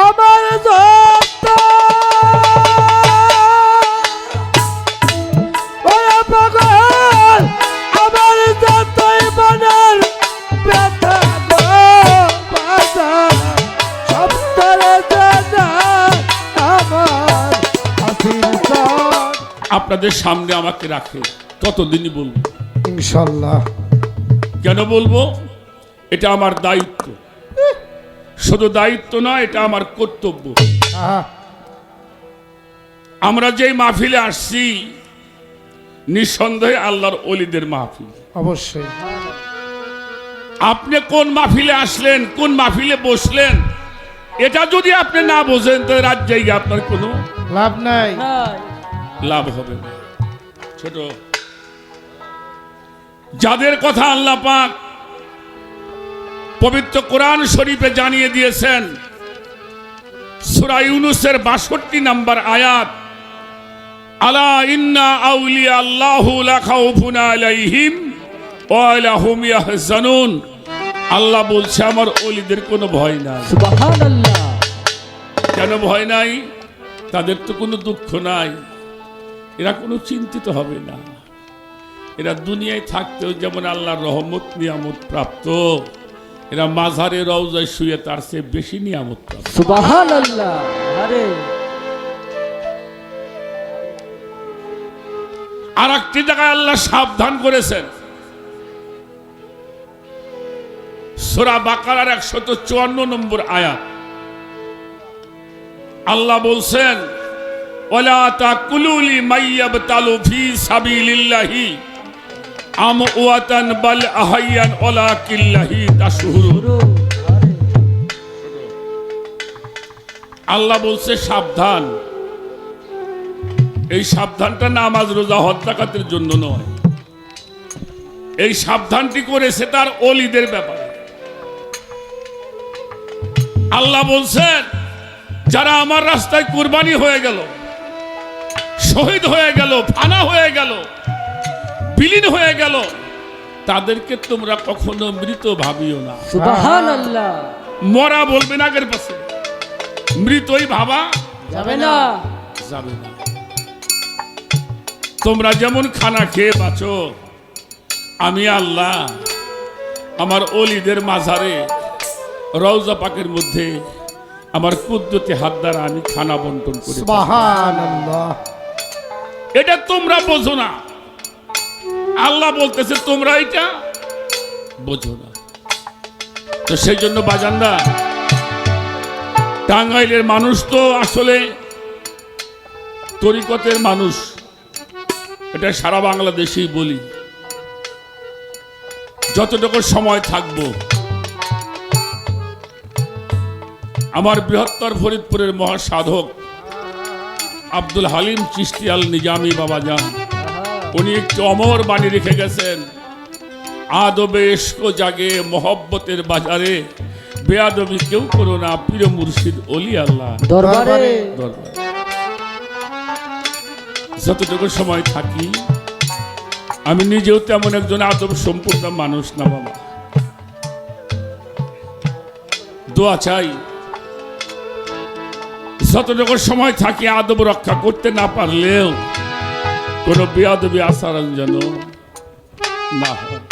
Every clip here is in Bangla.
আমার আপনাদের সামনে আমাকে রাখে ততদিনই বলব। ইনশাল্লাহ। কেন বলব? এটা আমার দায়িত্ব। শুধু দায়িত্ব নয় এটা আমার কর্তব্য। আমরা যেই মাহফিলে আসছি নিঃসন্দেহে আল্লাহর অলিদের মাহফিল। অবশ্যই। আপনি কোন মাহফিলে আসলেন কোন মাহফিলে বসলেন এটা যদি আপনি না বোঝেন তাহলে রাত জায়গা আপনার কোনো লাভ নাই। লাভ হবে না। ছোট। যাদের কথা আল্লাহ পাক পবিত্র কোরআন শরীফে জানিয়ে দিয়েছেন সূরা ইউনুসের বাষট্টি নাম্বার আয়াত আলা ইন্না আউলিয়া আল্লাহু লা খাউফুন আলাইহিম ওয়া লা হুম ইয়াহজানুন। আল্লাহ বলছে আমার ওলিদের কোনো ভয় নাই। সুবহানাল্লাহ। কেন ভয় নাই? তাদের তো কোনো দুঃখ নাই। এরা কোনো চিন্তিত হবে না। এরা দুনিয়ায় থাকতেও যেমন আল্লাহর রহমত নিয়ামত প্রাপ্ত। এরা মাঝারে রওজায় শুয়ে তার চেয়ে বেশি নিয়ামত আরে। একটি জায়গায় আল্লাহ সাবধান করেছেন। সোরা বাকারার একশত চুয়ান্ন নম্বর আয়াত। আল্লাহ বলছেন ওলা তাকুলুলি মাইয়াব তালু ফি সাবিলিল্লাহি। আল্লাহ বলছে, সাবধান। এই সাবধানটা নামাজ, রোজা হত্যাকাতের জন্য নয়। এই সাবধানটি করেছে তার অলিদের ব্যাপারে। আল্লাহ বলছেন যারা আমার রাস্তায় কুরবানি হয়ে গেল, শহীদ হয়ে গেল, ফানা হয়ে গেল বিলীন হয়ে গেল। তাদেরকে তোমরা কখনো মৃত ভাবিও না। মরা বলবেন আগের পাশে। মৃতই ভাবা যাবে না। যাবে না। তোমরা যেমন খানা খেয়ে বাঁচো আমি আল্লাহ আমার অলিদের মাঝারে রওজা পাকের মধ্যে আমার কুদ্দতি হাত দ্বারা আমি খানা বন্টন করি। এটা তোমরা বোঝো না। আল্লাহ বলতেছে, তোমরা এটা বোঝো না। তো সেই জন্য বাজানদা, টাঙ্গাইলের মানুষ তো আসলে তরিকতের মানুষ। এটা সারা বাংলাদেশেই বলি। যতটুকু সময় থাকব, আমার বৃহত্তর ফরিদপুরের মহাসাধক আব্দুল হালিম চিস্তি আল নিজামি বাবা যান। উনি একটু অমর বাণী রেখে গেছেন। আদবে এসকো জাগে মহব্বতের বাজারে। বেয়াদবি কেউ করো না প্রিয় মুর্শিদ অলি আল্লাহ। দরবারে। দরবার। যতটুকু সময় থাকি আমি নিজেও তেমন একজন আদব সম্পূর্ণ মানুষ না বাবা। দোয়া চাই যতটুকু সময় থাকি আদব রক্ষা করতে না পারলেও কোনো বেয়াদবি আচরণ যেন না হয়।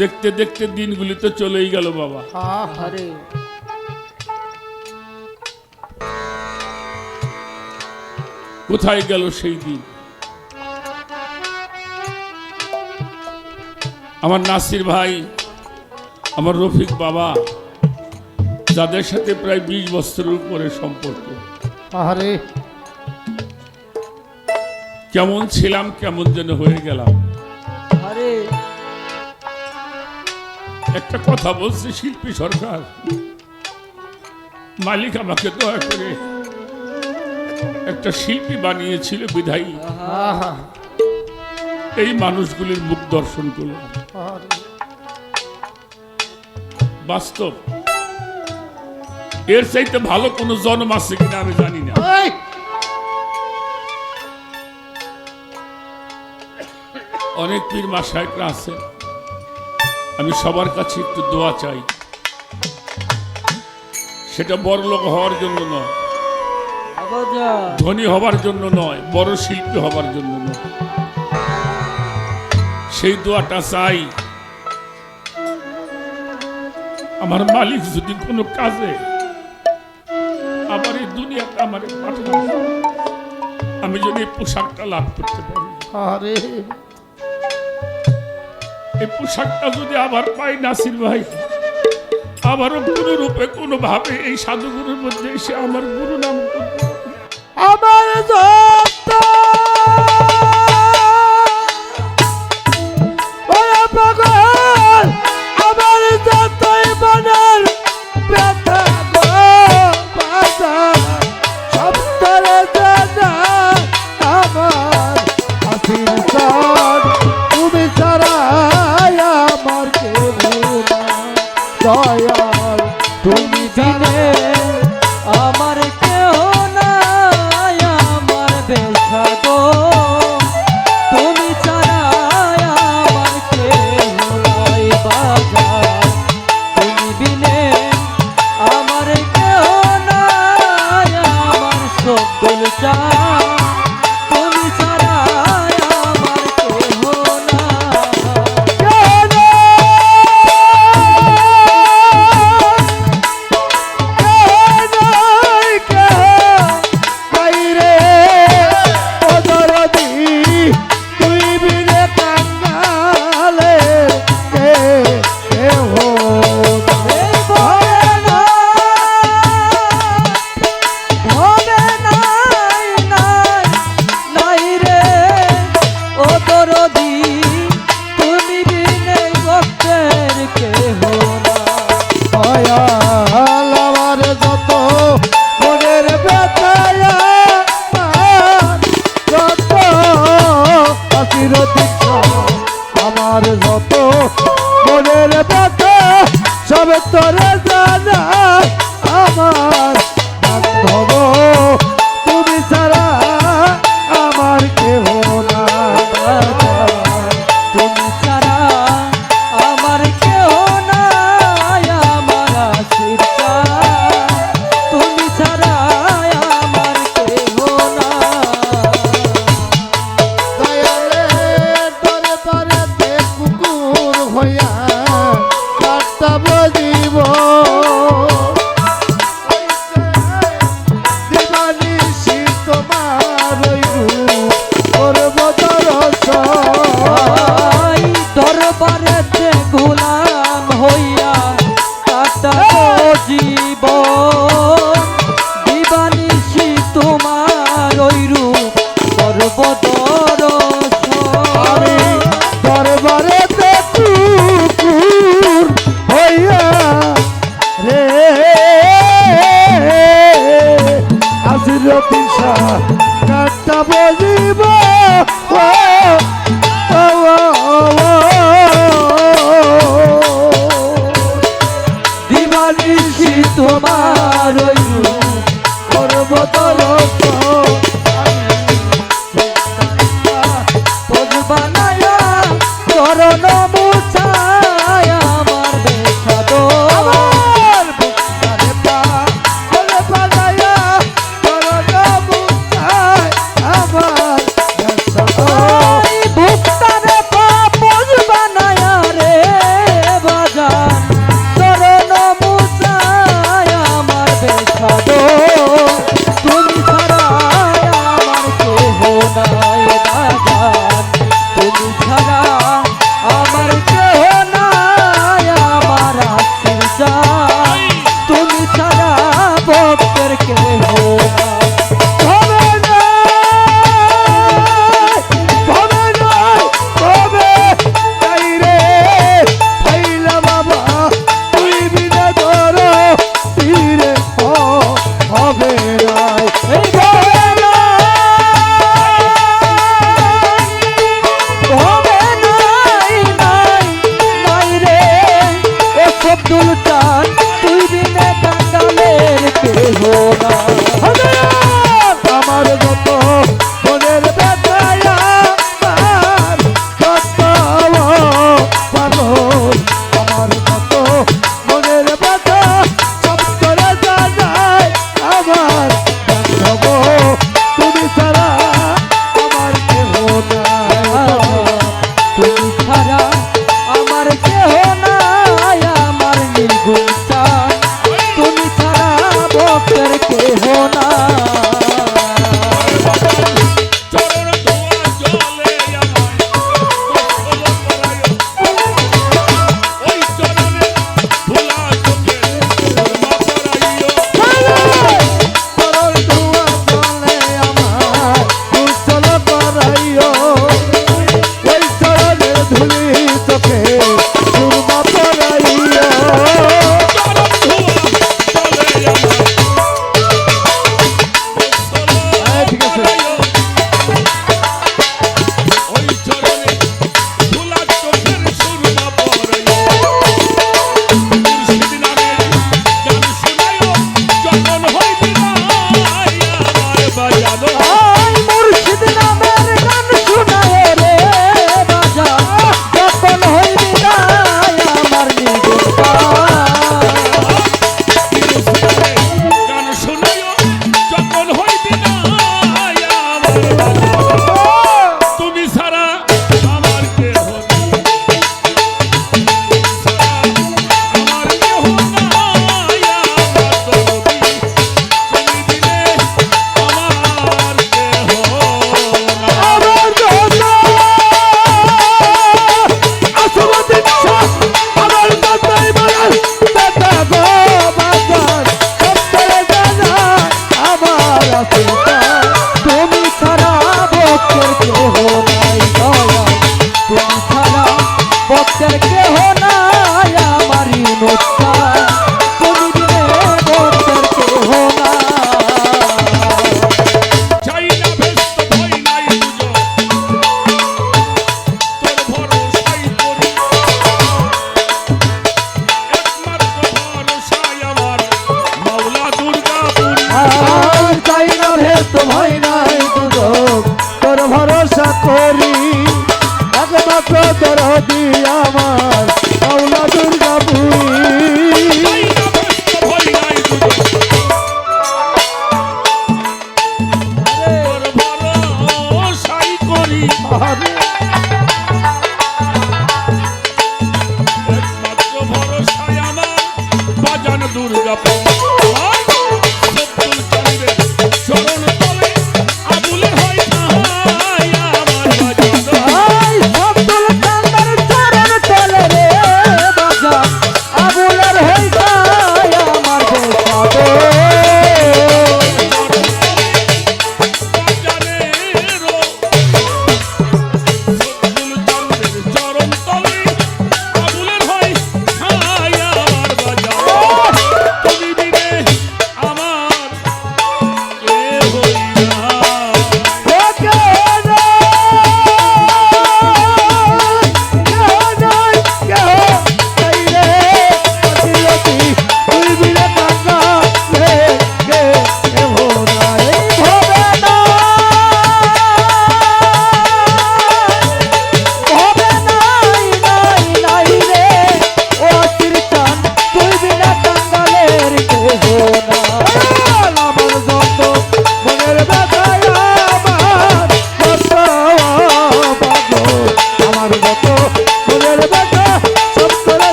দেখতে দেখতে দিনগুলি তো চলেই গেল বাবা। কোথায় গেল সেই দিন? আমার নাসির ভাই আমার রফিক বাবা যাদের সাথে প্রায় বিশ বছরের উপরে সম্পর্ক। আহারে। কেমন ছিলাম কেমন যেন হয়ে গেলাম। আরে। একটা কথা বলছে শিল্পী সরকার। মালিক আমাকে দয়া করে একটা শিল্পী বানিয়েছিল বিধায়ী। এই মানুষগুলির মুখ দর্শন করলাম বাস্তব। এর চাইতে ভালো কোনো জন্ম আছে কিনা আমি জানি অনেক পীর মাসায়করা আছে আমি সবার কাছে একটু দোয়া চাই। সেটা বড় লোক হওয়ার জন্য নয়। ধনী হবার জন্য নয়, বড় শিল্পী হবার জন্য নয়। সেই দোয়াটা চাই। আমার মালিক যদি কোনো কাজে আমার এই দুনিয়াটা আমার পাঠানো আমি যদি পোশাকটা লাভ করতে পারি। আরে এই পোশাকটা যদি আবার পাই নাসির ভাই, আবারও কোনো রূপে কোনোভাবে এই সাধুগুরুর মধ্যে এসে আমার গুরু নাম করবে আমার দয়াল তুমি জানে পিসা কাটা বলিবা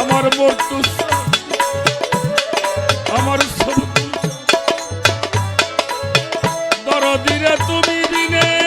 আমার মর্তুস আমার দরদিরে তুমি দিনে